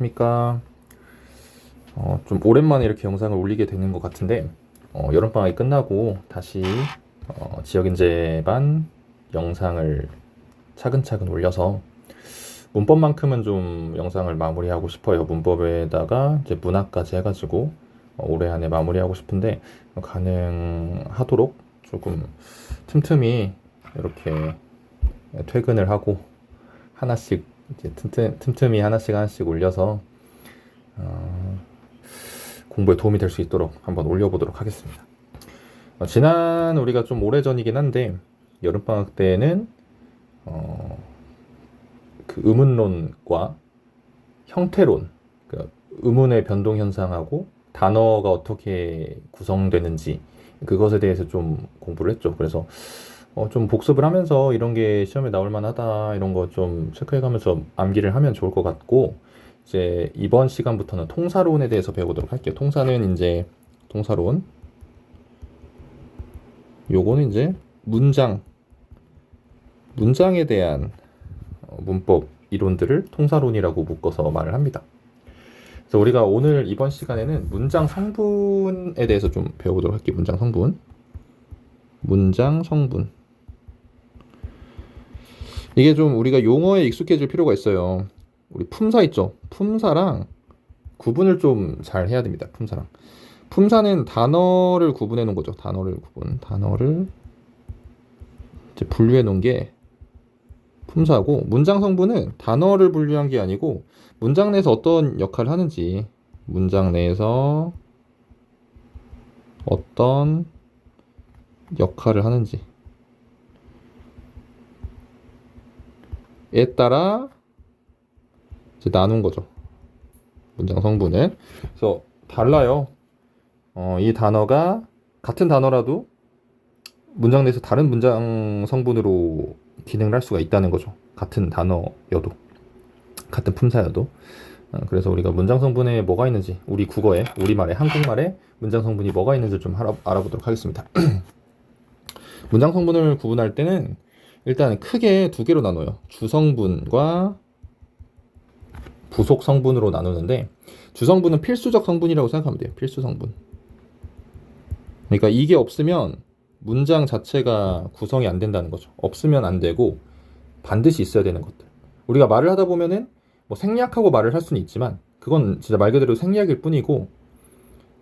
안녕하십니까. 어, 좀 오랜만에 이렇게 영상을 올리게 되는 것 같은데, 어, 여름방학이 끝나고 다시 어, 지역인재반 영상을 차근차근 올려서 문법만큼은 좀 영상을 마무리하고 싶어요. 문법에다가 이제 문학까지 해가지고 어, 올해 안에 마무리하고 싶은데 가능하도록 조금 틈틈이 이렇게 퇴근을 하고 하나씩 이제 틈틈, 틈틈이 하나씩 하나씩 올려서 어, 공부에 도움이 될 수 있도록 한번 올려보도록 하겠습니다. 어, 지난 우리가 좀 오래전이긴 한데 여름방학 때는 어, 그 의문론과 형태론, 그 의문의 변동 현상하고 단어가 어떻게 구성되는지 그것에 대해서 좀 공부를 했죠. 그래서 어, 좀 복습을 하면서 이런 게 시험에 나올 만하다 이런 거 좀 체크해가면서 암기를 하면 좋을 것 같고 이제 이번 시간부터는 통사론에 대해서 배워보도록 할게요. 통사는 이제 통사론 요거는 이제 문장 문장에 대한 어, 문법 이론들을 통사론이라고 묶어서 말을 합니다. 그래서 우리가 오늘 이번 시간에는 문장 성분에 대해서 좀 배워보도록 할게요. 문장 성분. 문장 성분. 이게 좀 우리가 용어에 익숙해질 필요가 있어요. 우리 품사 있죠? 품사랑 구분을 좀 잘 해야 됩니다. 품사랑. 품사는 단어를 구분해 놓은 거죠. 단어를 구분. 단어를 이제 분류해 놓은 게 품사고 문장 성분은 단어를 분류한 게 아니고 문장 내에서 어떤 역할을 하는지 문장 내에서 어떤 역할을 하는지 에 따라 이제 나눈 거죠. 문장 성분은. 그래서 달라요. 어, 이 단어가 같은 단어라도 문장 내에서 다른 문장 성분으로 기능을 할 수가 있다는 거죠. 같은 단어여도. 같은 품사여도. 어, 그래서 우리가 문장 성분에 뭐가 있는지, 우리 국어에, 우리말에, 한국말에 문장 성분이 뭐가 있는지 좀 알아, 알아보도록 하겠습니다. 문장 성분을 구분할 때는 일단 크게 두 개로 나눠요. 주성분과 부속 성분으로 나누는데 주성분은 필수적 성분이라고 생각하면 돼요. 필수 성분. 그러니까 이게 없으면 문장 자체가 구성이 안 된다는 거죠. 없으면 안 되고 반드시 있어야 되는 것들. 우리가 말을 하다 보면은 뭐 생략하고 말을 할 수는 있지만 그건 진짜 말 그대로 생략일 뿐이고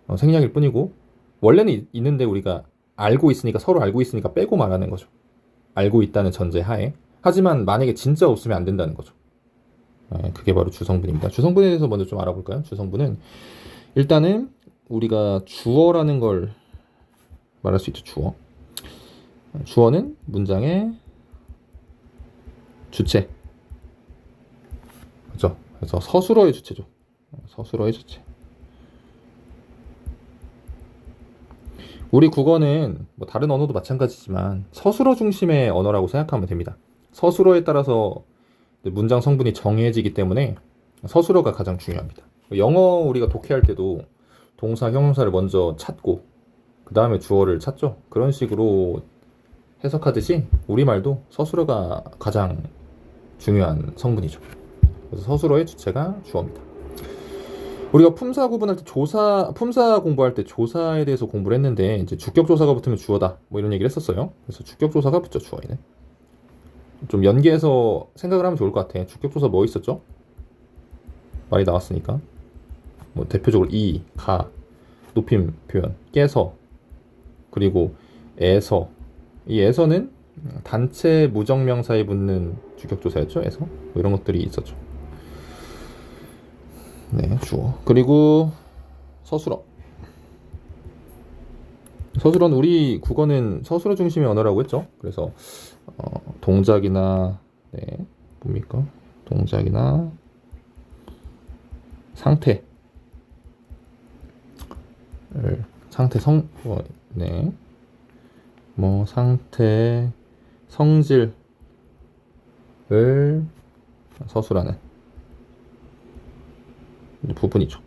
어, 생략일 뿐이고 원래는 이- 있는데 우리가 알고 있으니까 서로 알고 있으니까 빼고 말하는 거죠. 알고 있다는 전제 하에. 하지만 만약에 진짜 없으면 안 된다는 거죠. 네, 그게 바로 주성분입니다. 주성분에 대해서 먼저 좀 알아볼까요? 주성분은 일단은 우리가 주어라는 걸 말할 수 있죠. 주어. 주어는 문장의 주체. 그죠? 그래서 서술어의 주체죠. 서술어의 주체. 우리 국어는 뭐 다른 언어도 마찬가지지만 서술어 중심의 언어라고 생각하면 됩니다. 서술어에 따라서 문장 성분이 정해지기 때문에 서술어가 가장 중요합니다. 영어 우리가 독해할 때도 동사, 형용사를 먼저 찾고 그 다음에 주어를 찾죠. 그런 식으로 해석하듯이 우리말도 서술어가 가장 중요한 성분이죠. 그래서 서술어의 주체가 주어입니다. 우리가 품사 구분할 때 조사 품사 공부할 때 조사에 대해서 공부를 했는데 이제 주격 조사가 붙으면 주어다 뭐 이런 얘기를 했었어요. 그래서 주격 조사가 붙죠 주어에는. 좀 연계해서 생각을 하면 좋을 것 같아. 주격 조사 뭐 있었죠? 말이 나왔으니까 뭐 대표적으로 이, 가, 높임 표현, 깨서 그리고 에서 이 에서는 단체 무정명사에 붙는 주격 조사였죠. 에서 뭐 이런 것들이 있었죠. 네, 주어. 그리고 서술어. 서술어는 우리 국어는 서술어 중심의 언어라고 했죠. 그래서 어, 동작이나 네, 뭡니까? 동작이나 상태. 를 상태 성 어, 네. 뭐 상태 성질을 서술하는 부분이죠.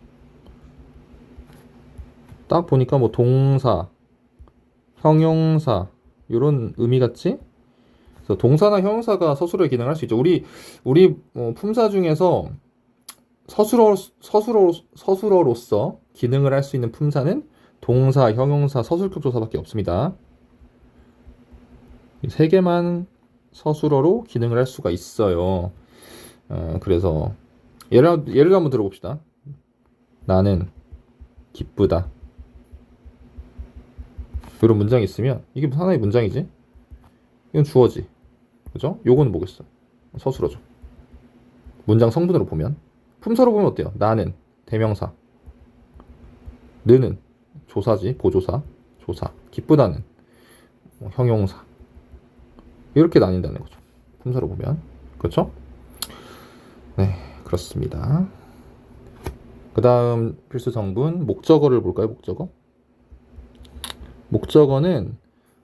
딱 보니까 뭐 동사, 형용사 이런 의미 같지? 그래서 동사나 형용사가 서술어의 기능을 할 수 있죠. 우리 우리 어, 품사 중에서 서술어 서술어 서술어로서 기능을 할 수 있는 품사는 동사, 형용사, 서술격 조사밖에 없습니다. 이세 개만 서술어로 기능을 할 수가 있어요. 어, 그래서 예를 예를 한번 들어봅시다. 나는 기쁘다. 이런 문장이 있으면 이게 하나의 문장이지. 이건 주어지. 그죠? 요거는 뭐겠어? 서술어죠. 문장 성분으로 보면 품사로 보면 어때요? 나는 대명사. 느는 조사지, 보조사, 조사. 기쁘다는 뭐 형용사. 이렇게 나뉜다는 거죠. 품사로 보면. 그렇죠? 네, 그렇습니다. 그 다음 필수 성분, 목적어를 볼까요? 목적어? 목적어는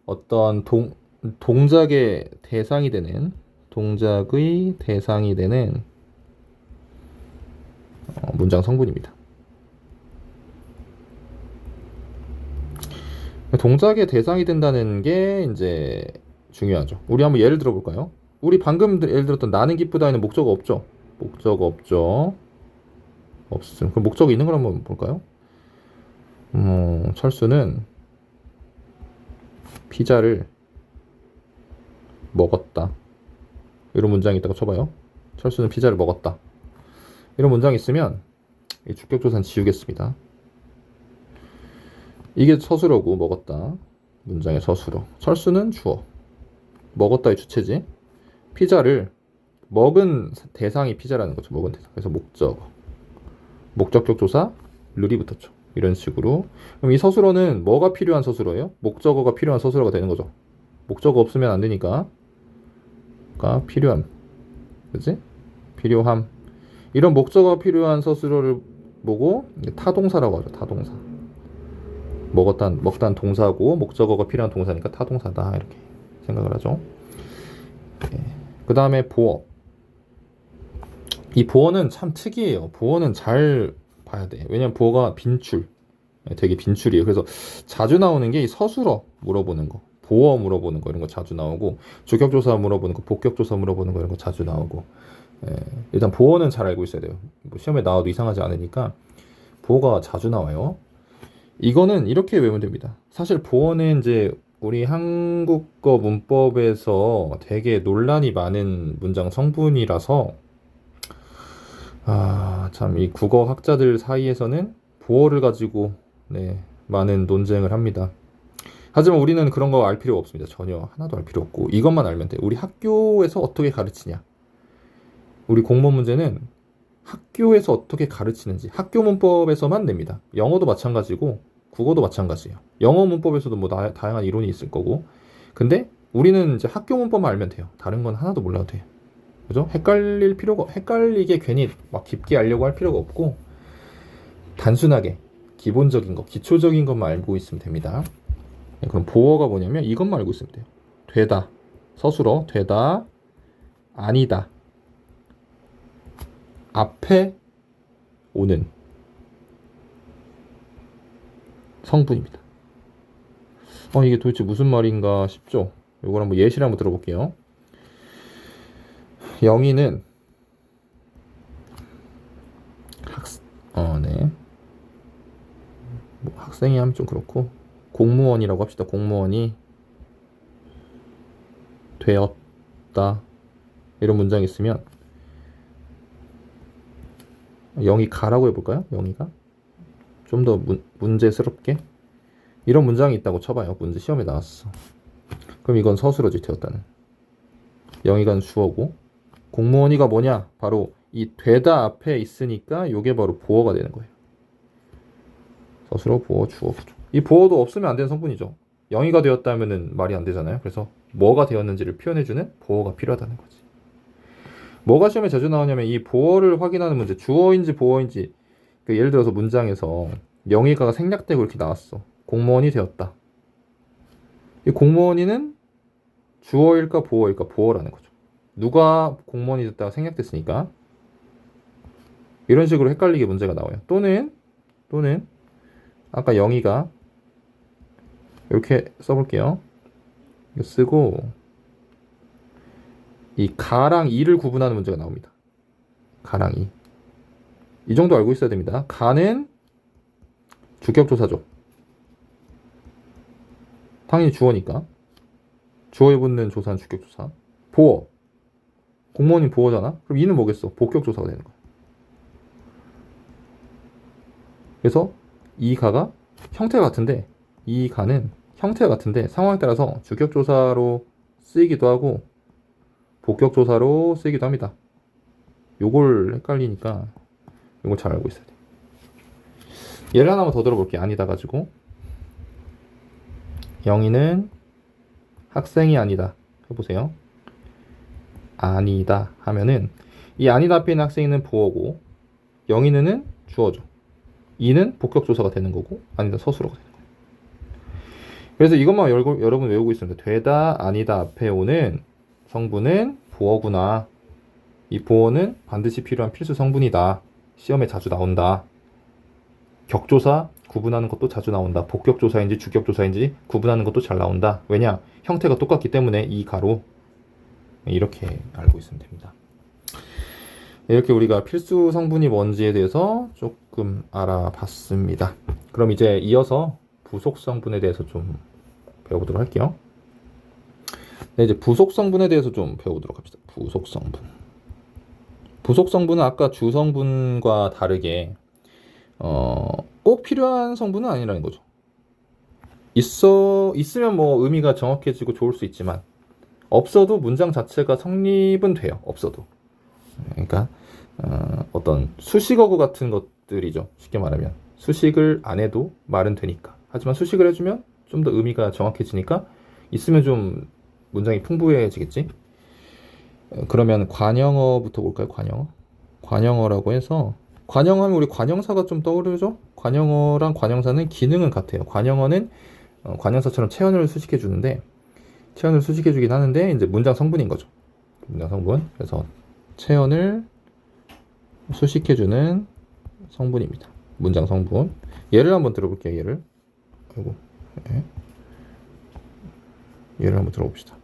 어떤 동, 동작의 대상이 되는, 동작의 대상이 되는 어, 문장 성분입니다. 동작의 대상이 된다는 게 이제 중요하죠. 우리 한번 예를 들어 볼까요? 우리 방금 예를 들었던 나는 기쁘다에는 목적어 없죠? 목적어 없죠? 없음. 그럼 목적어 있는 걸 한번 볼까요? 음, 철수는 피자를 먹었다. 이런 문장이 있다고 쳐봐요. 철수는 피자를 먹었다. 이런 문장이 있으면 이 주격조사는 지우겠습니다. 이게 서술어고 먹었다. 문장의 서술어. 철수는 주어. 먹었다의 주체지. 피자를 먹은 대상이 피자라는 거죠. 먹은 대상. 그래서 목적어. 목적격 조사 룰이 붙었죠. 이런 식으로. 그럼 이 서술어는 뭐가 필요한 서술어예요? 목적어가 필요한 서술어가 되는 거죠. 목적어 없으면 안 되니까. 가 필요함. 그지? 필요함. 이런 목적어가 필요한 서술어를 보고 타동사라고 하죠. 타동사. 먹었단 먹단 동사고 목적어가 필요한 동사니까 타동사다 이렇게 생각을 하죠. 그 다음에 보어. 이 보어는 참 특이해요. 보어는 잘 봐야 돼. 왜냐면 보어가 빈출. 네, 되게 빈출이에요. 그래서 자주 나오는 게 이 서술어 물어보는 거, 보어 물어보는 거 이런 거 자주 나오고 주격조사 물어보는 거, 복격조사 물어보는 거 이런 거 자주 나오고 예, 일단 보어는 잘 알고 있어야 돼요. 뭐 시험에 나와도 이상하지 않으니까 보어가 자주 나와요. 이거는 이렇게 외우면 됩니다. 사실 보어는 이제 우리 한국어 문법에서 되게 논란이 많은 문장 성분이라서 아, 참 이 국어 학자들 사이에서는 보어를 가지고 네, 많은 논쟁을 합니다. 하지만 우리는 그런 거 알 필요 없습니다. 전혀 하나도 알 필요 없고 이것만 알면 돼. 우리 학교에서 어떻게 가르치냐. 우리 공무원 문제는 학교에서 어떻게 가르치는지 학교 문법에서만 냅니다. 영어도 마찬가지고 국어도 마찬가지예요. 영어 문법에서도 뭐 다, 다양한 이론이 있을 거고. 근데 우리는 이제 학교 문법만 알면 돼요. 다른 건 하나도 몰라도 돼요. 그죠? 헷갈릴 필요가 헷갈리게 괜히 막 깊게 알려고 할 필요가 없고 단순하게 기본적인 거, 기초적인 것만 알고 있으면 됩니다. 네, 그럼 보어가 뭐냐면 이것만 알고 있으면 돼요. 되다. 서술어 되다. 아니다. 앞에 오는 성분입니다. 어, 이게 도대체 무슨 말인가 싶죠? 이걸 한번 예시를 한번 들어볼게요. 영희는 학, 어, 네. 뭐 학생이 하면 좀 그렇고, 공무원이라고 합시다. 공무원이 되었다. 이런 문장이 있으면, 영희 가라고 해볼까요? 영희가? 좀 더 문제스럽게? 이런 문장이 있다고 쳐봐요. 문제 시험에 나왔어. 그럼 이건 서술어지 되었다는. 영희가 주어고, 공무원이가 뭐냐? 바로 이 되다 앞에 있으니까 요게 바로 보어가 되는 거예요. 서술어, 보어, 주어, 부조. 이 보어도 없으면 안 되는 성분이죠. 영희가 되었다면은 말이 안 되잖아요. 그래서 뭐가 되었는지를 표현해주는 보어가 필요하다는 거지. 뭐가 시험에 자주 나오냐면 이 보어를 확인하는 문제, 주어인지 보어인지. 그 예를 들어서 문장에서 영희가 생략되고 이렇게 나왔어. 공무원이 되었다. 이 공무원이는 주어일까 보어일까 보어라는 거죠. 누가 공무원이 됐다가 생략됐으니까 이런 식으로 헷갈리게 문제가 나와요. 또는 또는 아까 영희가 이렇게 써볼게요. 쓰고 이 가랑 이를 구분하는 문제가 나옵니다. 가랑 이. 이 정도 알고 있어야 됩니다. 가는 주격조사죠. 당연히 주어니까. 주어에 붙는 조사는 주격조사. 보어. 공무원이 보어잖아? 그럼 이는 뭐겠어? 복격조사가 되는 거야. 그래서 이 가가 형태가 같은데 이 가는 형태가 같은데 상황에 따라서 주격조사로 쓰이기도 하고 복격조사로 쓰이기도 합니다. 요걸 헷갈리니까 요걸 잘 알고 있어야 돼. 예를 하나만 더 들어볼게요. 아니다 가지고 영희는 학생이 아니다. 해보세요. 아니다 하면은 이 아니다 앞에 있는 학생이는 보어고 영희는 주어죠. 이는 복격조사가 되는 거고 아니다 서술어가 되는 거예요. 그래서 이것만 여러, 여러분 외우고 돼. 되다 아니다 앞에 오는 성분은 보어구나. 이 보어는 반드시 필요한 필수 성분이다. 시험에 자주 나온다. 격조사 구분하는 것도 자주 나온다. 복격조사인지 주격조사인지 구분하는 것도 잘 나온다. 왜냐? 형태가 똑같기 때문에 이 가로 이렇게 알고 있으면 됩니다. 이렇게 우리가 필수 성분이 뭔지에 대해서 조금 알아봤습니다. 그럼 이제 이어서 부속 성분에 대해서 좀 배워보도록 할게요. 네, 이제 부속 성분에 대해서 좀 배워보도록 합시다. 부속 성분. 부속 성분은 아까 주 성분과 다르게 어, 꼭 필요한 성분은 아니라는 거죠. 있어 있으면 뭐 의미가 정확해지고 좋을 수 있지만 없어도 문장 자체가 성립은 돼요. 없어도. 그러니까 어, 어떤 수식어구 같은 것들이죠. 쉽게 말하면 수식을 안 해도 말은 되니까. 하지만 수식을 해주면 좀 더 의미가 정확해지니까 있으면 좀 문장이 풍부해지겠지. 어, 그러면 관형어부터 볼까요? 관형어. 관형어라고 해서 관형하면 우리 관형사가 좀 떠오르죠? 관형어랑 관형사는 기능은 같아요. 관형어는 어, 관형사처럼 체언을 수식해 주는데 체언을 수식해 주긴 하는데 이제 문장 성분인 거죠. 문장 성분. 그래서 체언을 수식해 주는 성분입니다. 문장 성분. 예를 한번 들어볼게요. 예를. 아이고. 예. 예를 한번 들어봅시다.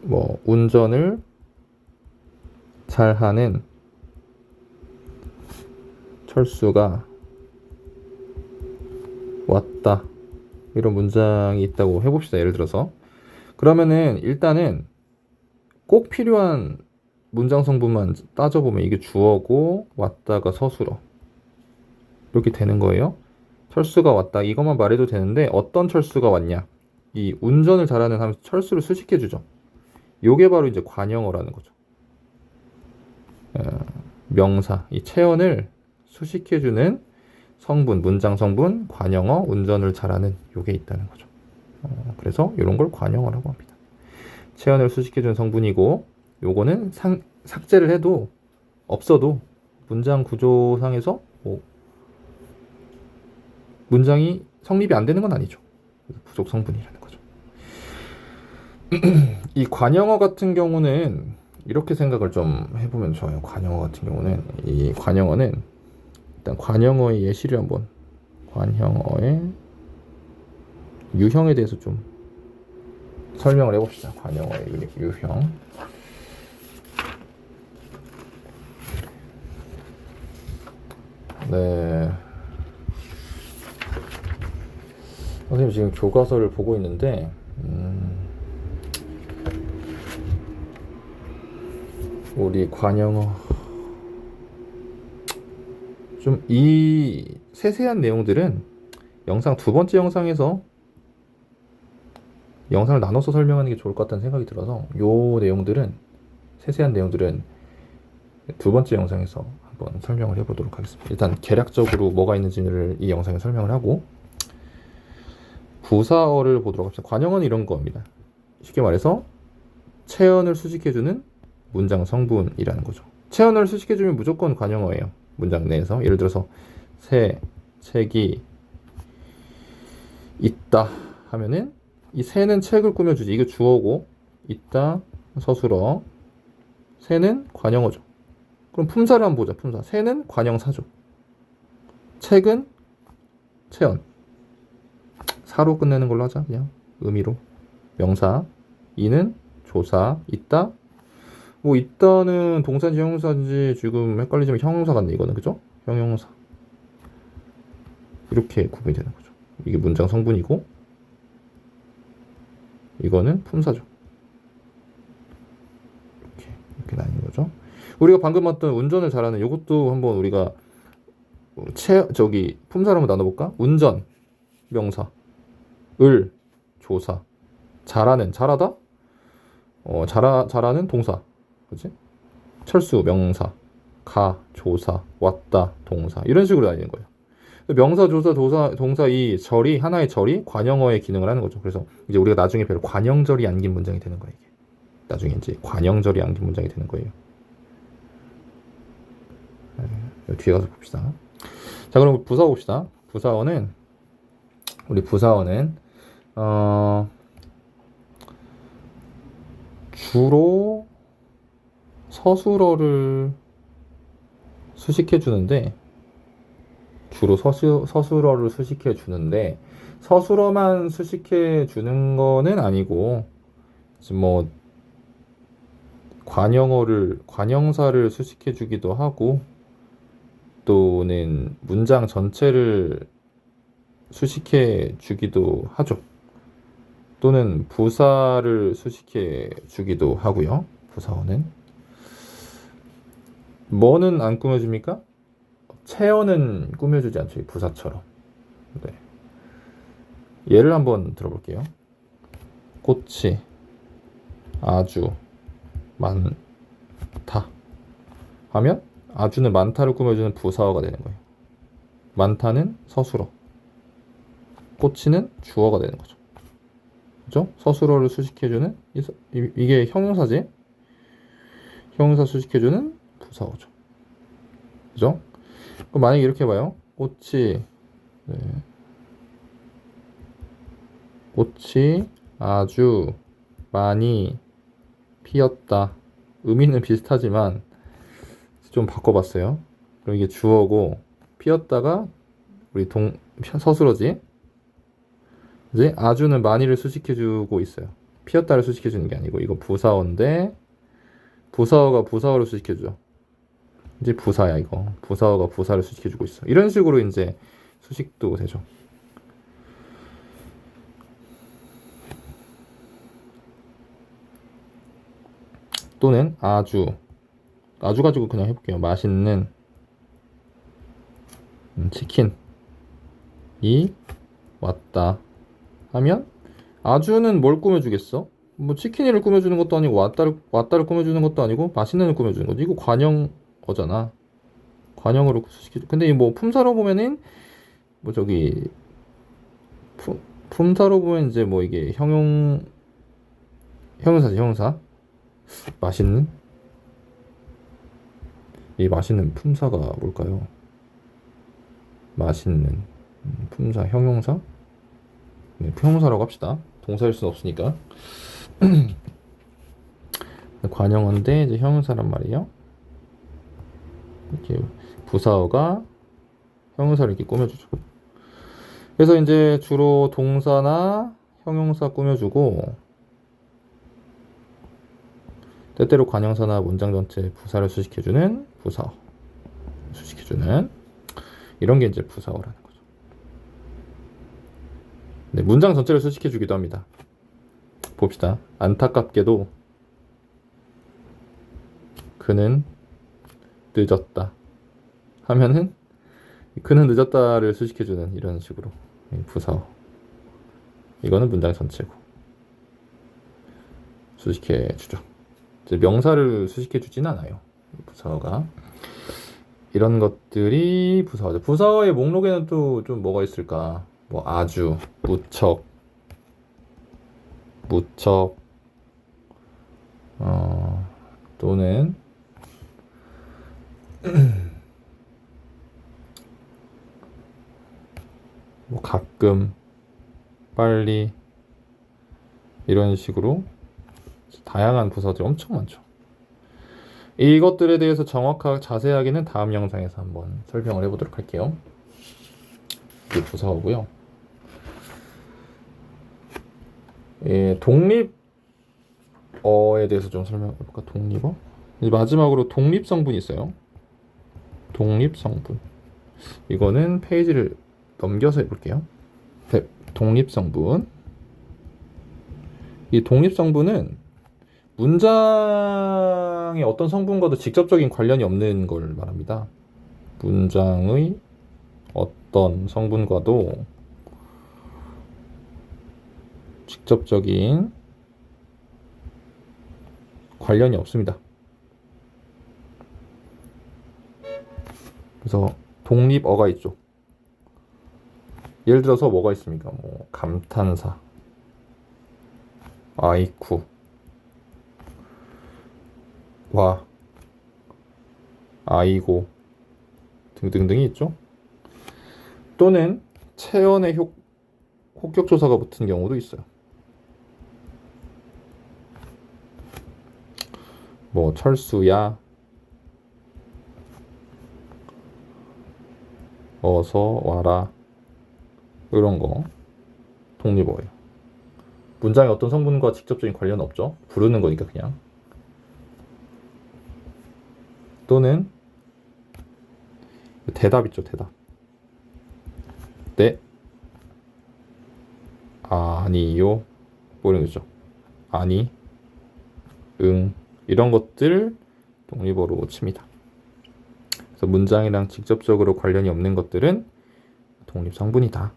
뭐 운전을 잘하는 철수가 왔다. 이런 문장이 있다고 해봅시다. 예를 들어서. 그러면은 일단은 꼭 필요한 문장 성분만 따져보면 이게 주어고 왔다가 서술어. 이렇게 되는 거예요. 철수가 왔다. 이것만 말해도 되는데 어떤 철수가 왔냐. 이 운전을 잘하는 하면서 철수를 수식해 주죠. 요게 바로 이제 관형어라는 거죠. 어, 명사, 이 체언을 수식해 주는 성분, 문장 성분, 관형어, 운전을 잘하는 요게 있다는 거죠. 어, 그래서 이런 걸 관형어라고 합니다. 체언을 수식해주는 성분이고 요거는 상, 삭제를 해도 없어도 문장 구조상에서 뭐 문장이 성립이 안 되는 건 아니죠. 부속 성분이라는 거죠. 이 관형어 같은 경우는 이렇게 생각을 좀 해보면 좋아요. 관형어 같은 경우는 이 관형어는 일단 관형어의 예시를 한번 관형어의 유형에 대해서 좀 설명을 해봅시다. 관형어의 유- 유형. 네. 선생님 지금 교과서를 보고 있는데, 음, 우리 관영어 좀 이 세세한 내용들은 영상 두 번째 영상에서 영상을 나눠서 설명하는 게 좋을 것 같다는 생각이 들어서 요 내용들은 세세한 내용들은 두 번째 영상에서 한번 설명을 해보도록 하겠습니다. 일단 개략적으로 뭐가 있는지를 이 영상에 설명을 하고 부사어를 보도록 합시다. 관형어는 이런 겁니다. 쉽게 말해서 체언을 수식해주는 문장 성분이라는 거죠. 체언을 수식해주면 무조건 관형어예요. 문장 내에서 예를 들어서 새 책이 있다 하면은 이 새는 책을 꾸며주지. 이거 주어고 있다 서술어. 새는 관형어죠. 그럼 품사를 한번 보자. 품사. 새는 관형사죠. 책은 체언. 사로 끝내는 걸로 하자. 그냥 의미로. 명사. 이는 조사. 있다. 뭐 있다는 동사인지 형용사인지 지금 헷갈리지만 형용사 같네 이거는 그죠? 형용사 이렇게 구분이 되는 거죠. 이게 문장 성분이고 이거는 품사죠. 이렇게 이렇게 나뉘는 거죠. 우리가 방금 봤던 운전을 잘하는 이것도 한번 우리가 채 저기 품사로 한번 나눠볼까? 운전 명사 을 조사 잘하는 잘하다 어 잘하 잘하는 동사 그지? 철수 명사 가 조사 왔다 동사. 이런 식으로 나뉘는 거예요. 명사 조사 도사 동사 이 절이 하나의 절이 관형어의 기능을 하는 거죠. 그래서 이제 우리가 나중에 배울 관형절이 안긴 문장이 되는 거예요 이게. 나중에 이제 관형절이 안긴 문장이 되는 거예요. 네, 뒤에 가서 봅시다. 자 그럼 부사어 봅시다. 부사어는 우리 부사어는 어 주로 서술어를 수식해 주는데 주로 서수, 서술어를 수식해 주는데 서술어만 수식해 주는 거는 아니고 뭐 관형어를 관형사를 수식해 주기도 하고 또는 문장 전체를 수식해 주기도 하죠. 또는 부사를 수식해 주기도 하고요. 부사어는 뭐는 안 꾸며줍니까? 체어는 꾸며주지 않죠. 이 부사처럼. 네. 예를 한번 들어볼게요. 꽃이 아주 많다 하면 아주는 많다를 꾸며주는 부사어가 되는 거예요. 많다는 서술어, 꽃이는 주어가 되는 거죠. 그죠? 서술어를 수식해주는 이, 이게 형용사지. 형용사 수식해주는 부사어죠. 그죠? 그럼 만약에 이렇게 봐요. 꽃이 네. 꽃이 아주 많이 피었다. 의미는 비슷하지만 좀 바꿔봤어요. 그럼 이게 주어고 피었다가 우리 동 서술어지. 이제 아주는 많이를 수식해주고 있어요. 피었다를 수식해주는 게 아니고 이거 부사어인데 부사어가 부사어를 수식해주죠. 이제 부사야 이거. 부사어가 부사를 수식해주고 있어. 이런 식으로 이제 수식도 되죠. 또는 아주 아주 가지고 그냥 해볼게요. 맛있는 음, 치킨이 왔다 하면 아주는 뭘 꾸며주겠어? 뭐 치킨이를 꾸며주는 것도 아니고 왔다를 왔다를 꾸며주는 것도 아니고 맛있는을 꾸며주는 거지. 이거 관형 어잖아. 관형으로 수식해. 근데 이 뭐 품사로 보면은 뭐 저기 품, 품사로 보면 이제 뭐 이게 형용 형용사지 형용사. 맛있는 이 맛있는 품사가 뭘까요? 맛있는 음, 품사 형용사? 네, 형용사라고 합시다. 동사일 수는 없으니까. 관형어인데 이제 형용사란 말이에요. 이렇게 부사어가 형용사를 이렇게 꾸며주죠. 그래서 이제 주로 동사나 형용사 꾸며주고 때때로 관형사나 문장 전체 부사를 수식해주는 부사어 수식해주는 이런 게 이제 부사어라는 거죠. 네, 문장 전체를 수식해주기도 합니다. 봅시다. 안타깝게도 그는 늦었다 하면은 그는 늦었다를 수식해주는 이런 식으로 이 부사어 이거는 문장 전체고 수식해주죠. 명사를 수식해 주진 않아요. 부사어가 이런 것들이 부사어죠. 부사어의 목록에는 또 좀 뭐가 있을까? 뭐 아주, 무척, 무척, 어 또는 뭐 가끔, 빨리 이런 식으로 다양한 부서들이 엄청 많죠. 이것들에 대해서 정확하게 자세하게는 다음 영상에서 한번 설명을 해보도록 할게요. 이게 부사어고요. 예, 독립어에 대해서 좀 설명해 볼까? 독립어? 마지막으로 독립성분이 있어요. 독립성분. 이거는 페이지를 넘겨서 해볼게요. 네, 독립성분. 이 독립성분은 문장의 어떤 성분과도 직접적인 관련이 없는 걸 말합니다. 문장의 어떤 성분과도 직접적인 관련이 없습니다. 그래서 독립어가 있죠. 예를 들어서 뭐가 있습니까? 뭐 감탄사, 아이쿠, 와, 아이고 등등등이 있죠. 또는 체언의 효, 혹격 조사가 붙은 경우도 있어요. 뭐 철수야, 어서 와라 이런 거 독립어예요. 문장의 어떤 성분과 직접적인 관련 없죠. 부르는 거니까 그냥. 또는 대답 있죠, 대답. 네. 아니요. 뭐 이런 거죠. 아니. 응. 이런 것들 독립어로 칩니다. 그래서 문장이랑 직접적으로 관련이 없는 것들은 독립 성분이다.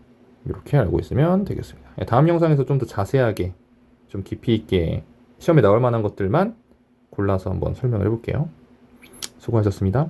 이렇게 알고 있으면 되겠습니다. 다음 영상에서 좀 더 자세하게 좀 깊이 있게 시험에 나올 만한 것들만 골라서 한번 설명을 해볼게요. 수고하셨습니다.